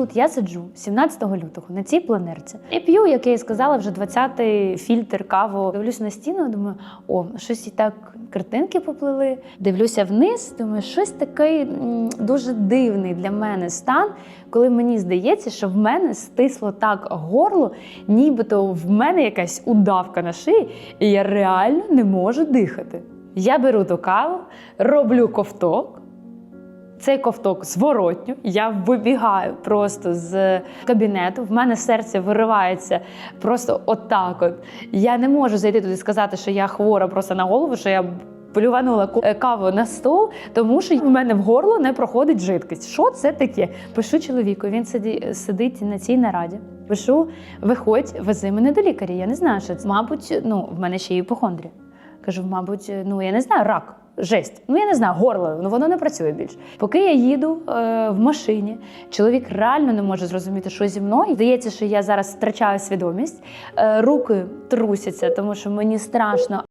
Тут я сиджу 17 лютого на цій планерці і п'ю, як я і сказала, вже 20-й фільтр каву. Дивлюсь на стіну, думаю, о, щось і так картинки поплили. Дивлюся вниз, думаю, щось такий дуже дивний для мене стан, коли мені здається, що в мене стисло так горло, нібито в мене якась удавка на шиї, і я реально не можу дихати. Я беру ту каву, роблю ковток. Цей ковток зворотньо. Я вибігаю просто з кабінету. В мене серце виривається просто отак. От я не можу зайти туди і сказати, що я хвора просто на голову, що я плюванула е, каву на стол, тому що в мене в горло не проходить жидкість. Що це таке? Пишу чоловіку. Він сиді, сидить на цій нараді. Пишу: виходь, вези мене до лікаря. Я не знаю, що це. Мабуть, ну в мене ще є іпохондрія. Кажу, мабуть, ну я не знаю, рак. Жесть. Ну я не знаю, горло, ну воно не працює більше. Поки я їду е, в машині, чоловік реально не може зрозуміти, що зі мною. Здається, що я зараз втрачаю свідомість, е, руки трусяться, тому що мені страшно.